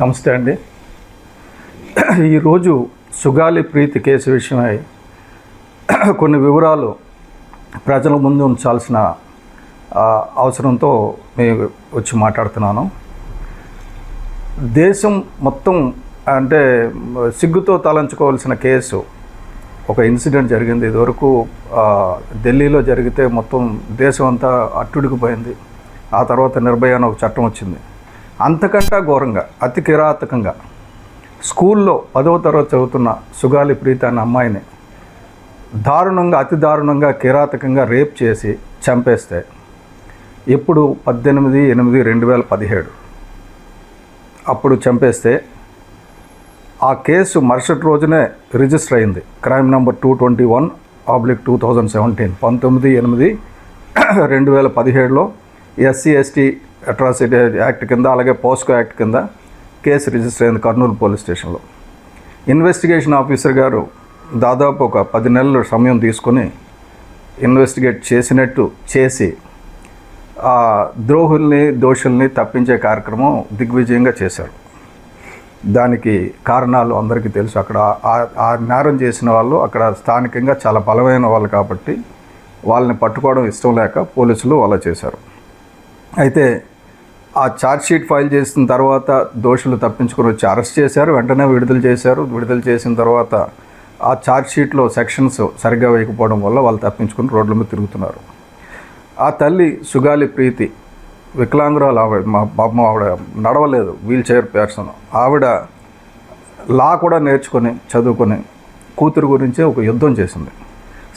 నమస్తే అండి. ఈరోజు సుగాలి ప్రీతి కేసు విషయమై కొన్ని వివరాలు ప్రజల ముందు ఉంచాల్సిన అవసరంతో మేము వచ్చి మాట్లాడుతున్నాను. దేశం మొత్తం అంటే సిగ్గుతో తలంచుకోవాల్సిన కేసు ఒక ఇన్సిడెంట్ జరిగింది. ఇదివరకు ఢిల్లీలో జరిగితే మొత్తం దేశం అంతా అట్టుడికిపోయింది ఆ తర్వాత నిర్భయ అని ఒక చట్టం వచ్చింది. అంతకంటే ఘోరంగా అతి కిరాతకంగా. స్కూల్లో పదవ తరగతి చదువుతున్న సుగాలి ప్రీత అనే అమ్మాయిని దారుణంగా అతి దారుణంగా కిరాతకంగా రేప్ చేసి చంపేస్తే ఇప్పుడు పద్దెనిమిది ఎనిమిది రెండు వేల పదిహేడు. అప్పుడు చంపేస్తే ఆ కేసు మరుసటి రోజునే రిజిస్టర్ అయింది. Crime number two twenty one oblique two thousand seventeen. పంతొమ్మిది ఎనిమిది రెండు వేల పదిహేడులో ఎస్సీ ఎస్టీ అట్రాసిటీ యాక్ట్ కింద అలాగే పోస్కో యాక్ట్ కింద కేసు రిజిస్టర్ అయింది కర్నూలు పోలీస్ స్టేషన్లో. ఇన్వెస్టిగేషన్ ఆఫీసర్ గారు దాదాపు ఒక పది నెలల సమయం తీసుకొని ఇన్వెస్టిగేట్ చేసినట్టు చేసి ఆ ద్రోహుల్ని దోషుల్ని తప్పించే కార్యక్రమం దిగ్విజయంగా చేశారు. దానికి కారణాలు అందరికీ తెలుసు. అక్కడ ఆ- ఆ నేరం చేసిన వాళ్ళు అక్కడ స్థానికంగా చాలా బలమైన వాళ్ళు కాబట్టి వాళ్ళని పట్టుకోవడం ఇష్టం లేక పోలీసులు అలా చేశారు. అయితే ఆ ఛార్జ్ షీట్ ఫైల్ చేసిన తర్వాత దోషులు తప్పించుకొని వచ్చి అరెస్ట్ చేశారు. వెంటనే విడుదల చేశారు. విడుదల చేసిన తర్వాత ఆ ఛార్జ్ షీట్లో సెక్షన్స్ సరిగ్గా వేయకపోవడం వల్ల వాళ్ళు తప్పించుకుని రోడ్ల మీద తిరుగుతున్నారు. ఆ తల్లి సుగాలి ప్రీతి వికలాంగురాలు ఆవిడ మా బాబమ్మ ఆవిడ నడవలేదు వీల్ చైర్ పర్సన్ ఆవిడ లా కూడా నేర్చుకొని చదువుకొని కూతురు గురించే ఒక యుద్ధం చేసింది.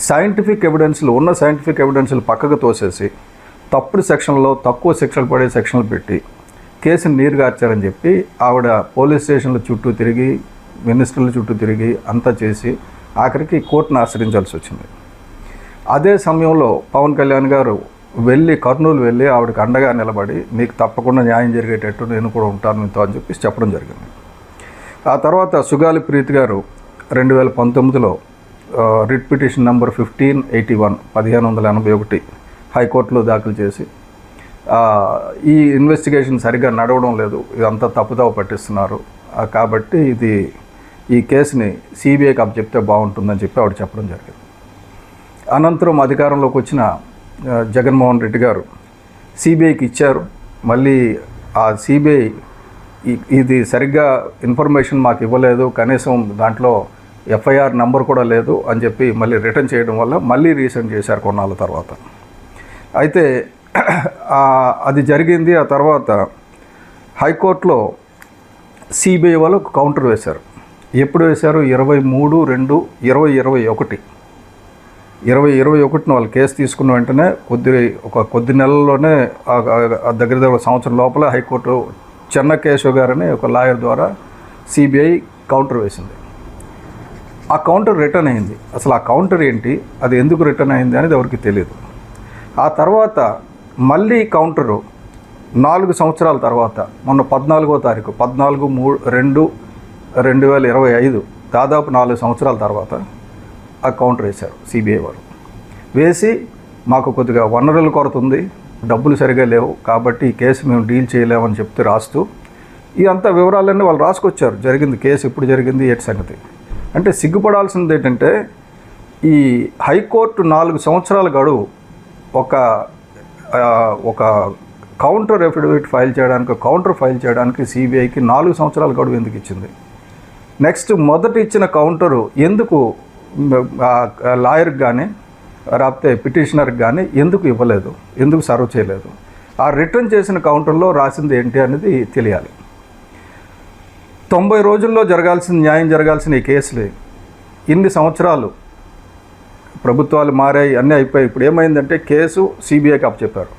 సైంటిఫిక్ ఎవిడెన్స్లు ఉన్న సైంటిఫిక్ ఎవిడెన్స్లు పక్కకు తోసేసి తప్పుడు సెక్షన్లో తక్కువ శిక్షలు పడే సెక్షన్లు పెట్టి కేసుని నీరుగార్చారని చెప్పి ఆవిడ పోలీస్ స్టేషన్ల చుట్టూ తిరిగి మినిస్టర్ల చుట్టూ తిరిగి అంతా చేసి ఆఖరికి కోర్టును ఆశ్రయించాల్సి వచ్చింది. అదే సమయంలో పవన్ కళ్యాణ్ గారు వెళ్ళి కర్నూలు వెళ్ళి ఆవిడకి అండగా నిలబడి మీకు తప్పకుండా న్యాయం జరిగేటట్టు నేను కూడా ఉంటాను మీతో అని చెప్పి చెప్పడం జరిగింది. ఆ తర్వాత సుగాలి ప్రీతి గారు రెండు వేల పంతొమ్మిదిలో writ petition number fifteen eighty one పదిహేను వందల ఎనభై ఒకటి హైకోర్టులో దాఖలు చేసి ఈ ఇన్వెస్టిగేషన్ సరిగ్గా నడవడం లేదు. ఇదంతా తప్పుదావ పట్టిస్తున్నారు. కాబట్టి ఇది ఈ కేసుని సిబిఐకి అప్పచెప్తే బాగుంటుందని చెప్పి ఆవిడ చెప్పడం జరిగింది. అనంతరం అధికారంలోకి వచ్చిన జగన్మోహన్ రెడ్డి గారు సిబిఐకి ఇచ్చారు. మళ్ళీ ఆ సిబిఐ ఇది సరిగ్గా ఇన్ఫర్మేషన్ మాకు ఇవ్వలేదు. కనీసం దాంట్లో ఎఫ్ఐఆర్ నంబర్ కూడా లేదు అని చెప్పి మళ్ళీ రిటర్న్ చేయడం వల్ల మళ్ళీ రీసెండ్ చేశారు కొన్నాళ్ళ తర్వాత. అయితే అది జరిగింది. ఆ తర్వాత హైకోర్టులో సిబిఐ వాళ్ళు ఒక కౌంటర్ వేశారు. ఎప్పుడు వేశారు? ఇరవై మూడు రెండు ఇరవై ఇరవై ఒకటి. ఇరవై ఇరవై ఒకటిన వాళ్ళు కేసు తీసుకున్న వెంటనే కొద్ది ఒక కొద్ది నెలల్లోనే దగ్గర దగ్గర సంవత్సరం లోపల హైకోర్టు చెన్న కేశవ్ గారని ఒక లాయర్ ద్వారా సిబిఐ కౌంటర్ వేసింది. ఆ కౌంటర్ రిటర్న్ అయింది. అసలు ఆ కౌంటర్ ఏంటి? అది ఎందుకు రిటర్న్ అయింది అనేది ఎవరికి తెలియదు. ఆ తర్వాత మళ్ళీ కౌంటరు నాలుగు సంవత్సరాల తర్వాత మొన్న పద్నాలుగో తారీఖు పద్నాలుగు మూడు రెండు రెండు వేల ఇరవై ఐదు దాదాపు నాలుగు సంవత్సరాల తర్వాత ఆ కౌంటర్ వేశారు సిబిఐ వారు. వేసి మాకు కొద్దిగా వనరుల కొరత ఉంది డబ్బులు సరిగా లేవు కాబట్టి ఈ కేసు మేము డీల్ చేయలేమని చెప్తే రాస్తూ ఇదంతా వివరాలన్నీ వాళ్ళు రాసుకొచ్చారు. జరిగింది కేసు ఎప్పుడు జరిగింది ఏటి సంగతి? అంటే సిగ్గుపడాల్సింది ఏంటంటే ఈ హైకోర్టు నాలుగు సంవత్సరాల గడువు ఒక ఒక కౌంటర్ అఫిడవిట్ ఫైల్ చేయడానికి కౌంటర్ ఫైల్ చేయడానికి సిబిఐకి నాలుగు సంవత్సరాల గడువు ఎందుకు ఇచ్చింది? నెక్స్ట్ మొదట ఇచ్చిన కౌంటరు ఎందుకు లాయర్కి కానీ రాకపోతే పిటిషనర్కి కానీ ఎందుకు ఇవ్వలేదు? ఎందుకు సర్వ్ చేయలేదు? ఆ రిటర్న్ చేసిన కౌంటర్లో రాసింది ఏంటి అనేది తెలియాలి. తొంభై రోజుల్లో జరగాల్సిన న్యాయం జరగాల్సిన ఈ కేసులు. ఇన్ని సంవత్సరాలు ప్రభుత్వాలు మారాయి అన్నీ అయిపోయాయి. ఇప్పుడు ఏమైందంటే కేసు సిబిఐకి అప్పచెప్పారు.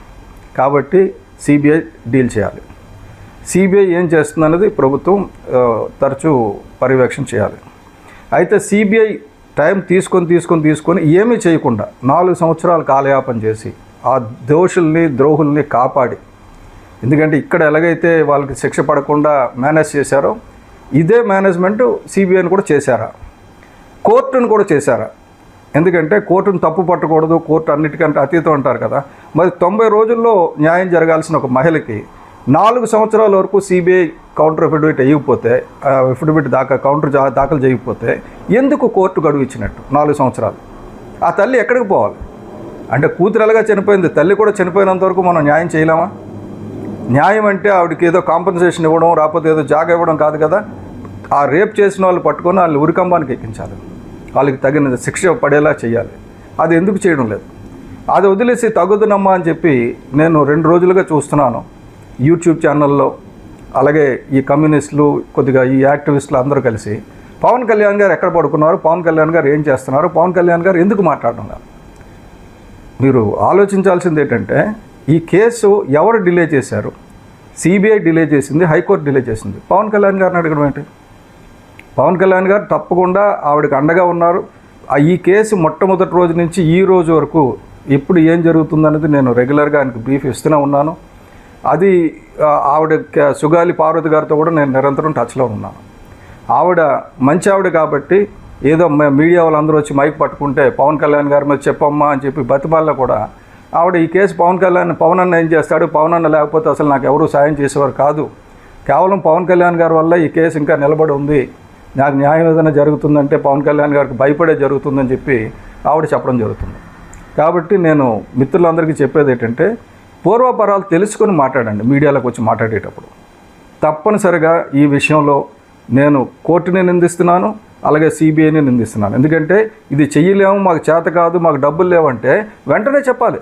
కాబట్టి సిబిఐ డీల్ చేయాలి. సిబిఐ ఏం చేస్తుంది అనేది ప్రభుత్వం తరచూ పర్యవేక్షణ చేయాలి. అయితే సిబిఐ టైం తీసుకొని తీసుకొని తీసుకొని ఏమీ చేయకుండా నాలుగు సంవత్సరాలు కాలయాపన చేసి ఆ దోషుల్ని ద్రోహుల్ని కాపాడి ఎందుకంటే ఇక్కడ ఎలాగైతే వాళ్ళకి శిక్ష పడకుండా మేనేజ్ చేశారో ఇదే మేనేజ్మెంట్ సిబిఐని కూడా చేశారా? కోర్టును కూడా చేశారా? ఎందుకంటే కోర్టును తప్పు పట్టకూడదు కోర్టు అన్నిటికంటే అతీతం అంటారు కదా. మరి తొంభై రోజుల్లో న్యాయం జరగాల్సిన ఒక మహిళకి నాలుగు సంవత్సరాల వరకు సిబిఐ కౌంటర్ అఫిడవిట్ అయ్యిపోతే అఫిడవిట్ దాకా కౌంటర్ దాఖలు చేయకపోతే ఎందుకు కోర్టు గడువు ఇచ్చినట్టు నాలుగు సంవత్సరాలు? ఆ తల్లి ఎక్కడికి పోవాలి? అంటే కూతురలుగా చనిపోయింది? తల్లి కూడా చనిపోయినంత వరకు మనం న్యాయం చేయలేమా? న్యాయం అంటే ఆవిడకి ఏదో కాంపన్సేషన్ ఇవ్వడం రాకపోతే ఏదో జాగా ఇవ్వడం కాదు కదా. ఆ రేప్ చేసిన వాళ్ళు పట్టుకొని వాళ్ళు ఉరికంబానికి ఎక్కించాలి. వాళ్ళకి తగిన శిక్ష పడేలా చేయాలి. అది ఎందుకు చేయడం లేదు? అది వదిలేసి తగుదనమ్మా అని చెప్పి నేను రెండు రోజులుగా చూస్తున్నాను. యూట్యూబ్ ఛానల్లో అలాగే ఈ కమ్యూనిస్టులు కొద్దిగా ఈ యాక్టివిస్టులు అందరూ కలిసి. పవన్ కళ్యాణ్ గారు ఎక్కడ పడుకున్నారు? పవన్ కళ్యాణ్ గారు ఏం చేస్తున్నారు? పవన్ కళ్యాణ్ గారు ఎందుకు మాట్లాడడం మీరు ఆలోచించాల్సింది ఏంటంటే ఈ కేసు ఎవరు డిలే చేశారు? సిబిఐ డిలే చేసింది హైకోర్టు డిలే చేసింది. పవన్ కళ్యాణ్ గారిని అడగడం ఏంటి? పవన్ కళ్యాణ్ గారు తప్పకుండా ఆవిడకి అండగా ఉన్నారు. ఈ కేసు మొట్టమొదటి రోజు నుంచి ఈ రోజు వరకు ఎప్పుడు ఏం జరుగుతుందనేది నేను రెగ్యులర్గా ఆయనకు బ్రీఫ్ ఇస్తూనే ఉన్నాను. అది ఆవిడ సుగాలి పార్వతి గారితో కూడా నేను నిరంతరం టచ్లో ఉన్నాను. ఆవిడ మంచి ఆవిడ కాబట్టి ఏదో మీడియా వాళ్ళందరూ వచ్చి మైక్ పట్టుకుంటే పవన్ కళ్యాణ్ గారి మీద చెప్పమ్మా అని చెప్పి బతిమాల్లో కూడా ఆవిడ ఈ కేసు పవన్ కళ్యాణ్ పవన్ అన్న ఏం చేస్తాడు? పవన్ అన్న లేకపోతే అసలు నాకు ఎవరు సాయం చేసేవారు కాదు. కేవలం పవన్ కళ్యాణ్ గారి వల్ల ఈ కేసు ఇంకా నిలబడి ఉంది. నాకు న్యాయం ఏదైనా జరుగుతుందంటే పవన్ కళ్యాణ్ గారికి భయపడే జరుగుతుందని చెప్పి ఆవిడ చెప్పడం జరుగుతుంది. కాబట్టి నేను మిత్రులందరికీ చెప్పేది ఏంటంటే పూర్వపరాలు తెలుసుకొని మాట్లాడండి మీడియాలోకి వచ్చి మాట్లాడేటప్పుడు. తప్పనిసరిగా ఈ విషయంలో నేను కోర్టుని నిందిస్తున్నాను అలాగే సిబిఐని నిందిస్తున్నాను. ఎందుకంటే ఇది చెయ్యలేము మాకు చేత కాదు మాకు డబ్బులు లేవంటే వెంటనే చెప్పాలి.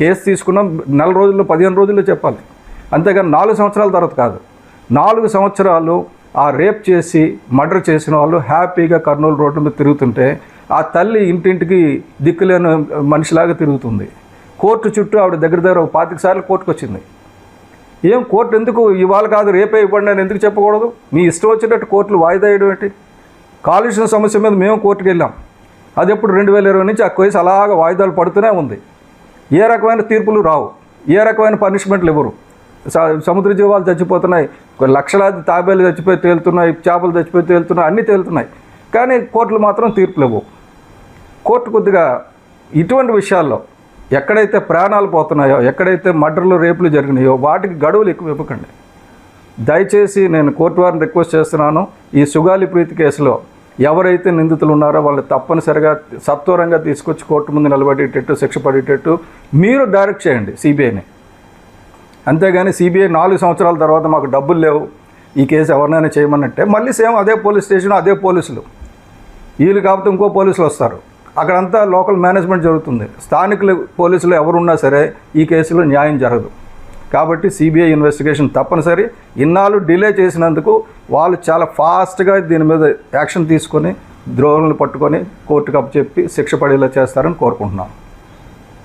కేసు తీసుకున్నాం నెల రోజుల్లో పదిహేను రోజుల్లో చెప్పాలి. అంతేగాని నాలుగు సంవత్సరాల తర్వాత కాదు. నాలుగు సంవత్సరాలు ఆ రేప్ చేసి మర్డర్ చేసిన వాళ్ళు హ్యాపీగా కర్నూలు రోడ్డు మీద తిరుగుతుంటే ఆ తల్లి ఇంటింటికి దిక్కులేని మనిషిలాగా తిరుగుతుంది. కోర్టు చుట్టూ ఆవిడ దగ్గర దగ్గర ఒక పాతిక సార్లు కోర్టుకు వచ్చింది ఏం కోర్టు ఎందుకు ఇవాళ కాదు రేపే ఇవ్వండి అని ఎందుకు చెప్పకూడదు? మీ ఇష్టం వచ్చినట్టు కోర్టులు వాయిదా వేయడం ఏంటి? కాలుష్యం సమస్య మీద మేము కోర్టుకు వెళ్ళాం. అది ఎప్పుడు రెండు వేల ఇరవై నుంచి ఆ కేసు అలాగ వాయిదాలు పడుతూనే ఉంది. ఏ రకమైన తీర్పులు రావు. ఏ రకమైన పనిష్మెంట్లు ఇవ్వరు. సముద్ర జీవాలు చచ్చిపోతున్నాయి. లక్షలాది తాబేలు చచ్చిపోయి తేలుతున్నాయి చేపలు చచ్చిపోయి తేలుతున్నాయి అన్నీ తేలుతున్నాయి. కానీ కోర్టులు మాత్రం తీర్పులు ఇవ్వవు కోర్టు కొద్దిగా ఇటువంటి విషయాల్లో ఎక్కడైతే ప్రాణాలు పోతున్నాయో ఎక్కడైతే మర్డర్లు రేపులు జరిగినాయో వాటికి గడువులు ఎక్కువ ఇవ్వకండి. దయచేసి నేను కోర్టు వారిని రిక్వెస్ట్ చేస్తున్నాను ఈ సుగాలి ప్రీతి కేసులో ఎవరైతే నిందితులు ఉన్నారో వాళ్ళు తప్పనిసరిగా సత్వరంగా తీసుకొచ్చి కోర్టు ముందు నిలబడేటట్టు శిక్ష పడేటట్టు మీరు డైరెక్ట్ చేయండి సిబిఐని. అంతేగాని సిబిఐ నాలుగు సంవత్సరాల తర్వాత మాకు డబ్బులు లేవు. ఈ కేసు ఎవరినైనా చేయమనంటే మళ్ళీ సేమ్ అదే పోలీస్ స్టేషన్ అదే పోలీసులు. వీళ్ళు కాకపోతే ఇంకో పోలీసులు వస్తారు. అక్కడంతా లోకల్ మేనేజ్మెంట్ జరుగుతుంది. స్థానికులు పోలీసులు ఎవరున్నా సరే ఈ కేసులో న్యాయం జరగదు. కాబట్టి సిబిఐ ఇన్వెస్టిగేషన్ తప్పనిసరి. ఇన్నాళ్ళు డిలే చేసినందుకు వాళ్ళు చాలా ఫాస్ట్గా దీని మీద యాక్షన్ తీసుకొని ద్రోహులను పట్టుకొని కోర్టుకు అప్పచెప్పి శిక్ష పడేలా చేస్తారని కోరుకుంటున్నాను